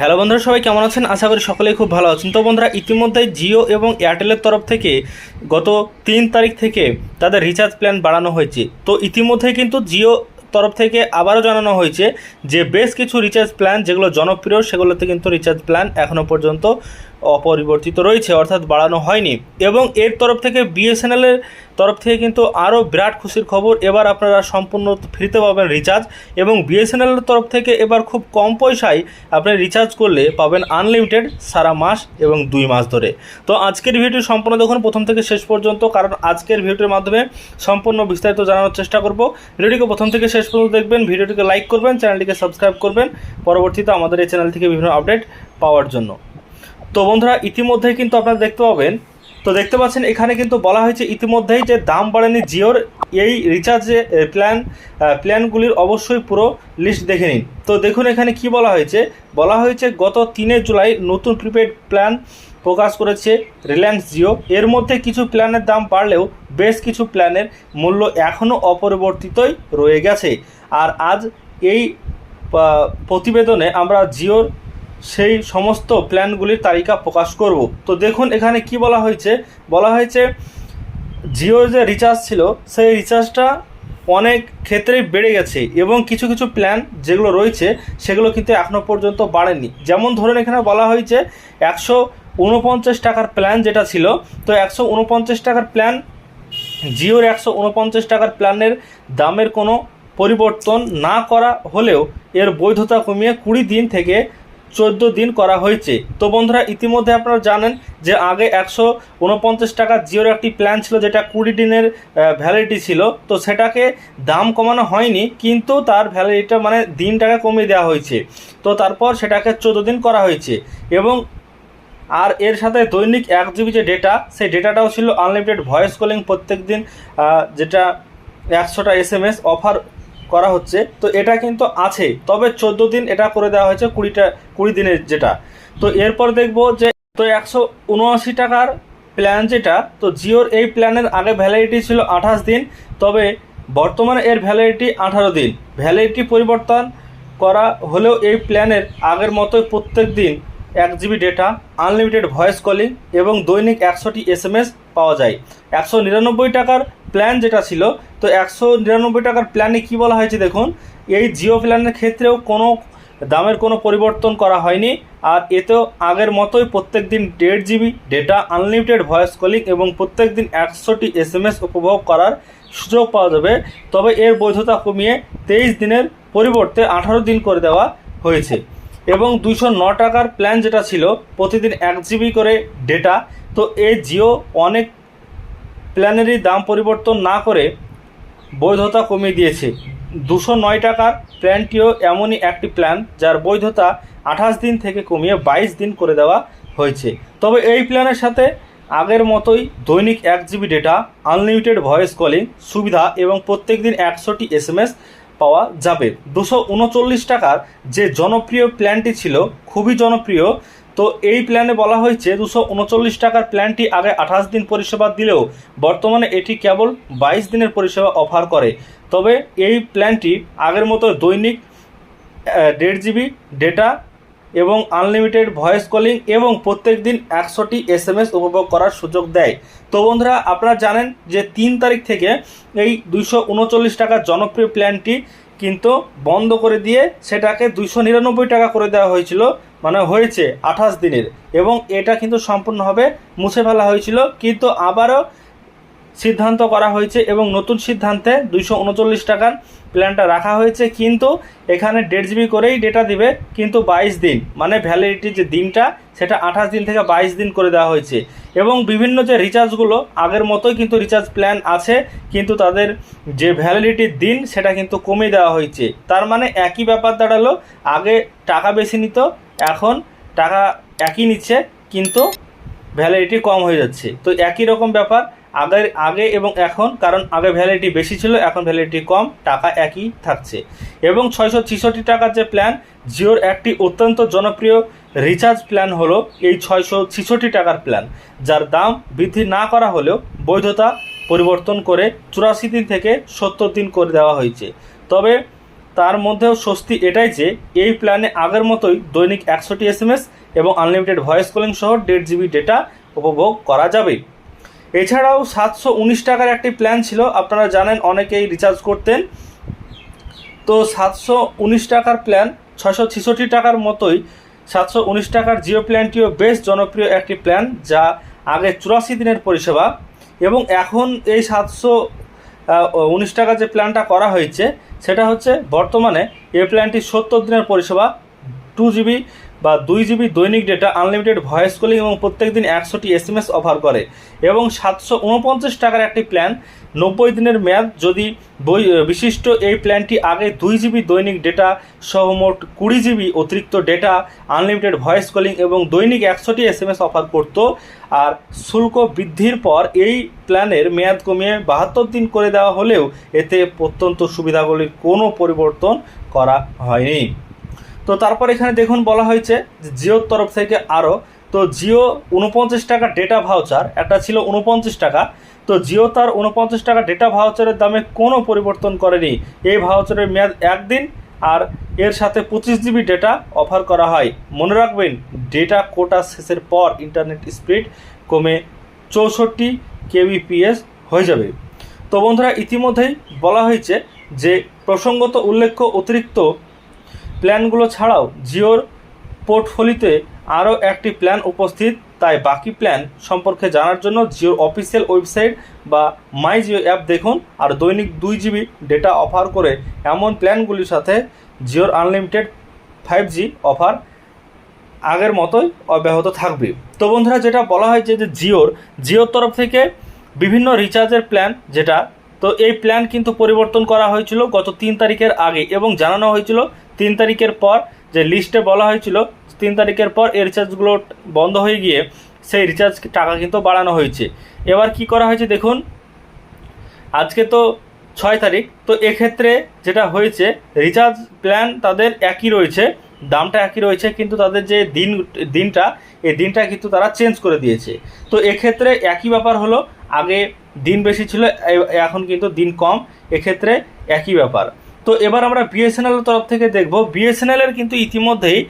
Hello বন্ধুরা, সবাই কেমন আছেন? আশা করি সকলেই খুব ভালো আছেন। তো বন্ধুরা, ইতিমধ্যে জিও এবং এয়ারটেলের তরফ থেকে গত তিন তারিখ থেকে তাদের রিচার্জ প্ল্যান বাড়ানো হয়েছে। তো ইতিমধ্যেই কিন্তু জিও তরফ থেকে আবারও জানানো হয়েছে যে, বেশ কিছু রিচার্জ প্ল্যান, যেগুলো জনপ্রিয়, সেগুলোতে কিন্তু রিচার্জ প্ল্যান এখনও পর্যন্ত অপরিবর্তিত রয়েছে, অর্থাৎ বাড়ানো হয়নি। এবং এর তরফ থেকে বিএসএনএলের তরফ থেকে কিন্তু আরও বিরাট খুশির খবর। এবার আপনারা সম্পূর্ণ ফ্রিতে পাবেন রিচার্জ এবং বিএসএনএলের তরফ থেকে এবার খুব কম পয়সায় আপনি রিচার্জ করলে পাবেন আনলিমিটেড সারা মাস এবং দুই মাস ধরে। তো আজকের ভিডিও সম্পূর্ণ দেখুন প্রথম থেকে শেষ পর্যন্ত, কারণ আজকের ভিডিওর মাধ্যমে সম্পূর্ণ বিস্তারিত জানানোর চেষ্টা করব। ভিডিওটিকে প্রথম থেকে শেষ পর্যন্ত দেখবেন, ভিডিওটিকে লাইক করবেন, চ্যানেলটিকে সাবস্ক্রাইব করবেন। পরবর্তীতে আমাদের এই চ্যানেল থেকে বিভিন্ন আপডেট পাওয়ার জন্য। তো বন্ধুরা, ইতিমধ্যেই কিন্তু আপনারা দেখতে পাবেন। তো দেখতে পাচ্ছেন, এখানে কিন্তু বলা হয়েছে ইতিমধ্যেই যে দাম বাড়েনি জিওর। এই রিচার্জে প্ল্যান প্ল্যানগুলির অবশ্যই পুরো লিস্ট দেখে নিন। তো দেখুন এখানে কি বলা হয়েছে। বলা হয়েছে, গত তিনে জুলাই নতুন প্রিপেড প্ল্যান প্রকাশ করেছে রিলায়েন্স জিও এর মধ্যে কিছু প্ল্যানের দাম বাড়লেও বেশ কিছু প্ল্যানের মূল্য এখনও অপরিবর্তিতই রয়ে গেছে। আর আজ এই প্রতিবেদনে আমরা জিওর সেই সমস্ত প্ল্যানগুলির তালিকা প্রকাশ করব। তো দেখুন, এখানে কি বলা হয়েছে? বলা হয়েছে, জিওর যে রিচার্জ ছিল, সেই রিচার্জটা অনেক ক্ষেত্রেই বেড়ে গেছে এবং কিছু কিছু প্ল্যান যেগুলো রয়েছে, সেগুলো কিন্তু এখনও পর্যন্ত বাড়েনি। যেমন ধরুন, এখানে বলা হয়েছে, একশো উনপঞ্চাশ টাকার প্ল্যান যেটা ছিল, তো একশো উনপঞ্চাশ টাকার প্ল্যান জিওর একশো উনপঞ্চাশ টাকার প্ল্যানের দামের কোনো পরিবর্তন না করা হলেও এর বৈধতা কমিয়ে কুড়ি দিন থেকে চোদ্দ দিন করা হয়েছে। তো বন্ধুরা, ইতিমধ্যে আপনারা জানেন যে আগে একশো উনপঞ্চাশ টাকা জিওর একটি প্ল্যান ছিল যেটা কুড়ি দিনের ভ্যালিডিটি ছিল। তো সেটাকে দাম কমানো হয়নি, কিন্তু তার ভ্যালিডিটিটা মানে দিনটাকে কমিয়ে দেওয়া হয়েছে। তো তারপর সেটাকে চোদ্দ দিন করা হয়েছে এবং আর এর সাথে দৈনিক এক জিবি যে ডেটা সেই ডেটাটাও ছিল আনলিমিটেড ভয়েস কলিং প্রত্যেক দিন যেটা একশোটা এস এম এস অফার করা হচ্ছে। তো এটা কিন্তু আছে। তবে চোদ্দ দিন এটা করে দেওয়া হয়েছে, কুড়িটা, কুড়ি দিনের যেটা। তো এরপর দেখব যে, তো একশো উনআশি টাকার প্ল্যান যেটা, তো জিওর এই প্ল্যানের আগে ভ্যালিডিটি ছিল আঠাশ দিন, তবে বর্তমানে এর ভ্যালিডিটি আঠারো দিন। ভ্যালিডিটি পরিবর্তন করা হলেও এই প্ল্যানের আগের মতোই প্রত্যেক দিন এক GB data unlimited voice calling এবং দৈনিক একশোটি এস পাওয়া যায়। একশো নিরানব্বই টাকার প্ল্যান যেটা ছিল, তো একশো নিরানব্বই টাকার প্ল্যানে কী বলা হয়েছে দেখুন, এই জিও প্ল্যানের ক্ষেত্রেও কোনো দামের কোনো পরিবর্তন করা হয়নি, আর এতেও আগের মতোই প্রত্যেক দিন দেড় GB data unlimited voice calling এবং প্রত্যেক দিন একশোটি এস এম এস উপভোগ করার সুযোগ পাওয়া যাবে। তবে এর বৈধতা কমিয়ে তেইশ দিনের পরিবর্তে আঠারো দিন করে দেওয়া হয়েছে। এবং দুশো ন টাকার প্ল্যান যেটা ছিল, প্রতিদিন এক জিবি করে ডেটা তো এই জিও অনেক প্ল্যানেরই দাম পরিবর্তন না করে বৈধতা কমিয়ে দিয়েছে। দুশো নয় টাকার প্ল্যানটিও এমনই একটি প্ল্যান যার বৈধতা আঠাশ দিন থেকে কমিয়ে বাইশ দিন করে দেওয়া হয়েছে। তবে এই প্ল্যানের সাথে আগের মতোই দৈনিক এক GB data, unlimited voice calling সুবিধা এবং প্রত্যেক দিন একশোটি এস এম পাওয়া যাবে। দুশো উনচল্লিশ টাকার যে জনপ্রিয় প্ল্যানটি ছিল, খুবই জনপ্রিয় তো এই প্ল্যানে বলা হয়েছে দুশো উনচল্লিশ টাকার প্ল্যানটি আগে আঠাশ দিন পরিষেবা দিলেও বর্তমানে এটি কেবল বাইশ দিনের পরিষেবা অফার করে। তবে এই প্ল্যানটি আগের মতো দৈনিক দেড় জিবি ডেটা এবং আনলিমিটেড ভয়েস কলিং এবং প্রত্যেক দিন একশোটি এস এম এস উপভোগ করার সুযোগ দেয়। তো বন্ধুরা, আপনারা জানেন যে তিন তারিখ থেকে এই দুইশো উনচল্লিশ টাকার জনপ্রিয় প্ল্যানটি কিন্তু বন্ধ করে দিয়ে সেটাকে দুইশো নিরানব্বই টাকা করে দেওয়া হয়েছিল মানে হয়েছে আঠাশ দিনের। এবং এটা কিন্তু সম্পূর্ণভাবে মুছে ফেলা হয়েছিল, কিন্তু আবারও সিদ্ধান্ত করা হয়েছে এবং নতুন সিদ্ধান্তে দুইশো উনচল্লিশ টাকার প্ল্যানটা রাখা হয়েছে। কিন্তু এখানে দেড় জিবি করেই ডেটা দিবে, কিন্তু বাইশ দিন মানে ভ্যালিডিটির যে দিনটা, সেটা আঠাশ দিন থেকে বাইশ দিন করে দেওয়া হয়েছে। এবং বিভিন্ন যে রিচার্জগুলো আগের মতোই কিন্তু রিচার্জ প্ল্যান আছে, কিন্তু তাদের যে ভ্যালিডিটির দিন, সেটা কিন্তু কমিয়ে দেওয়া হয়েছে। তার মানে একই ব্যাপার দাঁড়াল, আগে টাকা বেশি নিত, এখন টাকা একই নিচ্ছে, কিন্তু ভ্যালিডিটি কম হয়ে যাচ্ছে। তো একই রকম ব্যাপার আগে আগে এবং এখন, কারণ আগে ভ্যালিডিটি বেশি ছিল, এখন ভ্যালিডিটি কম, টাকা একই থাকছে। এবং ছয়শো ছিষট্টি টাকার যে প্ল্যান জিওর একটি অত্যন্ত জনপ্রিয় রিচার্জ প্ল্যান হলো এই ছয়শো ছিষট্টি টাকার প্ল্যান যার দাম বৃদ্ধি না করা হলেও বৈধতা পরিবর্তন করে চুরাশি দিন থেকে সত্তর দিন করে দেওয়া হয়েছে। তবে তার মধ্যেও স্বস্তি এটাই যে, এই প্ল্যানে আগের মতোই দৈনিক একশোটি এসএমএস এবং আনলিমিটেড ভয়েস কলিং সহ দেড় জিবি ডেটা উপভোগ করা যাবে। এছাড়াও সাতশো উনিশ টাকার একটি প্ল্যান ছিল। আপনারা জানেন অনেকেই রিচার্জ করতেন। তো সাতশো উনিশ টাকার প্ল্যান ছশো ছেষট্টি টাকার মতোই সাতশো উনিশ টাকার জিও প্ল্যানটিও বেশ জনপ্রিয় একটি প্ল্যান যা আগে চুরাশি দিনের পরিষেবা। এবং এখন এই সাতশো উনিশ টাকা যে প্ল্যানটা করা হয়েছে, সেটা হচ্ছে বর্তমানে এই প্ল্যানটি সত্তর দিনের পরিষেবা টু জিবি বা দুই জিবি দৈনিক ডেটা আনলিমিটেড ভয়েস কলিং এবং প্রত্যেক দিন একশোটি এস এম এস অফার করে। এবং সাতশো উনপঞ্চাশ টাকার একটি প্ল্যান নব্বই দিনের মেয়াদ যদি বই বিশিষ্ট এই প্ল্যানটি আগে দুই জিবি দৈনিক ডেটা সহ মোট কুড়ি জিবি অতিরিক্ত ডেটা আনলিমিটেড ভয়েস কলিং এবং দৈনিক একশোটি এস এম এস অফার করতো। আর শুল্ক বৃদ্ধির পর এই প্ল্যানের মেয়াদ কমিয়ে বাহাত্তর দিন করে দেওয়া হলেও এতে প্রত্যন্ত সুবিধাগুলির কোনো পরিবর্তন করা হয়নি। তো তারপর এখানে দেখুন বলা হয়েছে যে জিওর তরফ থেকে আরও তো জিও উনপঞ্চাশ টাকা ডেটা ভাউচার, একটা ছিল উনপঞ্চাশ টাকা, তো জিও তার উনপঞ্চাশ টাকা ডেটা ভাউচারের দামে কোনো পরিবর্তন করেনি। এই ভাউচারের মেয়াদ একদিন আর এর সাথে পঁচিশ জিবি ডেটা অফার করা হয়। মনে রাখবেন, ডেটা কোটা শেষের পর ইন্টারনেট স্পিড কমে চৌষট্টি কেবিপিএস হয়ে যাবে। তো বন্ধুরা, ইতিমধ্যেই বলা হয়েছে যে প্রসঙ্গত উল্লেখ্য অতিরিক্ত প্ল্যানগুলো ছাড়াও জিওর পোর্টফোলিওতে আরও একটি প্ল্যান উপস্থিত। তাই বাকি প্ল্যান সম্পর্কে জানার জন্য জিওর অফিসিয়াল ওয়েবসাইট বা মাই জিও অ্যাপ দেখুন আর দৈনিক দুই জিবি ডেটা অফার করে এমন প্ল্যানগুলির সাথে জিওর আনলিমিটেড ফাইভ জি অফার আগের মতোই অব্যাহত থাকবে। তো বন্ধুরা, যেটা বলা হয় যে জিওর জিওর তরফ থেকে বিভিন্ন রিচার্জের প্ল্যান যেটা, তো এই প্ল্যান কিন্তু পরিবর্তন করা হয়েছিল গত তিন তারিখের আগে এবং জানানো হয়েছিল তিন তারিখের পর যে লিস্টে বলা হয়েছিল, তিন তারিখের পর এই রিচার্জগুলো বন্ধ হয়ে গিয়ে সেই রিচার্জ টাকা কিন্তু বাড়ানো হয়েছে। এবার কি করা হয়েছে দেখুন, আজকে তো ছয় তারিখ, তো এক্ষেত্রে যেটা হয়েছে রিচার্জ প্ল্যান তাদের একই রয়েছে, দামটা একই রয়েছে, কিন্তু তাদের যে দিন, দিনটা, এই দিনটা কিন্তু তারা চেঞ্জ করে দিয়েছে। তো এক্ষেত্রে একই ব্যাপার হলো, আগে দিন বেশি ছিল এখন কিন্তু দিন কম, এক্ষেত্রে একই ব্যাপার। তো এবার আমরা বিএসএনএল তরফ থেকে দেখব। বিএসএনএলের কিন্তু ইতিমধ্যেই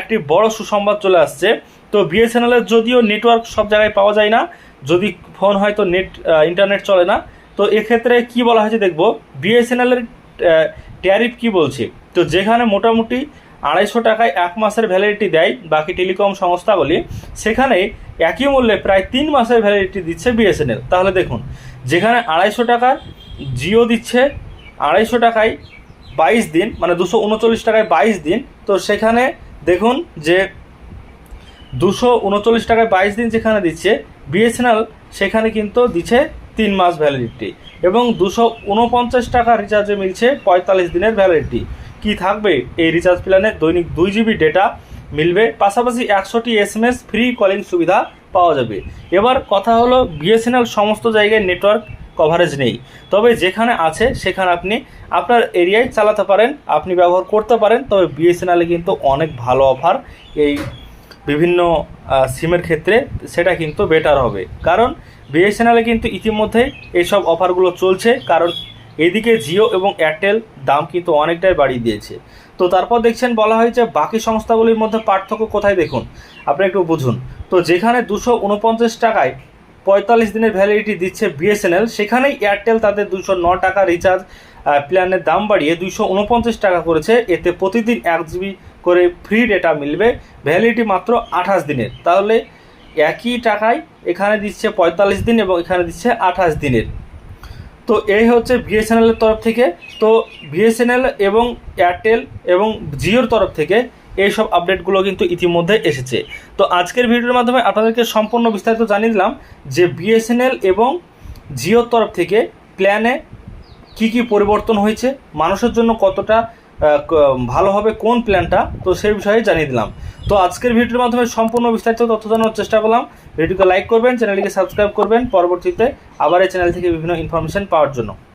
একটি বড় সুসংবাদ চলে আসছে। তো বিএসএনএলের যদিও নেটওয়ার্ক সব জায়গায় পাওয়া যায় না, যদি ফোন হয় তো নেট ইন্টারনেট চলে না। তো এক্ষেত্রে কি বলা হয়েছে দেখব? বিএসএনএলের ট্যারিফ কি বলছে? তো যেখানে মোটামুটি আড়াইশো টাকায় এক মাসের ভ্যালিডিটি দেয় বাকি টেলিকম সংস্থাগুলি, সেখানে একই মূল্যে প্রায় তিন মাসের ভ্যালিডিটি দিচ্ছে বিএসএনএল তাহলে দেখুন, যেখানে আড়াইশো টাকা জিও দিচ্ছে আড়াইশো টাকায় বাইশ দিন মানে দুশো উনচল্লিশ টাকায় বাইশ দিন। তো সেখানে দেখুন যে দুশো উনচল্লিশ টাকায় বাইশ দিন যেখানে দিচ্ছে বিএসএনএল সেখানে কিন্তু দিচ্ছে তিন মাস ভ্যালিডিটি এবং দুশো উনপঞ্চাশ টাকা রিচার্জে মিলছে পঁয়তাল্লিশ দিনের ভ্যালিডিটি কি থাকবে? এই রিচার্জ প্ল্যানে দৈনিক দুই জিবি ডেটা মিলবে, পাশাপাশি একশোটি এসএমএস ফ্রি কলিং সুবিধা পাওয়া যাবে। এবার কথা হলো বিএসএনএল সমস্ত জায়গায় নেটওয়ার্ক কভারেজ নেই। তবে যেখানে আছে, সেখানে আপনি আপনার এরিয়ায় চালাতে পারেন, আপনি ব্যবহার করতে পারেন, তবে বিএসএনএলে কিন্তু অনেক ভালো অফার এই বিভিন্ন সিমের ক্ষেত্রে সেটা কিন্তু বেটার হবে। কারণ বিএসএনএলে কিন্তু ইতিমধ্যেই এইসব অফারগুলো চলছে, কারণ এদিকে জিও এবং এয়ারটেল দাম কিন্তু অনেকটাই বাড়িয়ে দিয়েছে। তো তারপর দেখছেন বলা হয়েছে, বাকি সংস্থাগুলির মধ্যে পার্থক্য কোথায় দেখুন? আপনি একটু বুঝুন। তো যেখানে দুশো উনপঞ্চাশ টাকায় পঁয়তাল্লিশ দিনের ভ্যালিডিটি দিচ্ছে বিএসএনএল সেখানেই এয়ারটেল তাদের দুশো ন টাকা রিচার্জ প্ল্যানের দাম বাড়িয়ে দুশো উনপঞ্চাশ টাকা করেছে। এতে প্রতিদিন এক জিবি করে ফ্রি ডেটা মিলবে। ভ্যালিডিটি মাত্র আঠাশ দিনের। তাহলে একই টাকায় এখানে দিচ্ছে পঁয়তাল্লিশ দিন এবং এখানে দিচ্ছে আঠাশ দিনের। তো এই হচ্ছে বিএসএনএলের তরফ থেকে। তো বিএসএনএল এবং এয়ারটেল এবং জিওর তরফ থেকে এই সব আপডেটগুলো কিন্তু ইতিমধ্যে এসেছে। তো আজকের ভিডিওর মাধ্যমে আপনাদেরকে সম্পূর্ণ বিস্তারিত জানিয়ে দিলাম যে বিএসএনএল এবং জিওর তরফ থেকে প্ল্যানে কি কি পরিবর্তন হয়েছে, মানুষের জন্য কতটা ভালো হবে, কোন প্ল্যানটা, তো সেই বিষয়ে জানিয়ে দিলাম। তো আজকের ভিডিওর মাধ্যমে সম্পূর্ণ বিস্তারিত তথ্য জানানোর চেষ্টা করলাম। ভিডিওকে লাইক করবেন, চ্যানেলটিকে সাবস্ক্রাইব করবেন। পরবর্তীতে আবার এই চ্যানেল থেকে বিভিন্ন ইনফরমেশন পাওয়ার জন্য।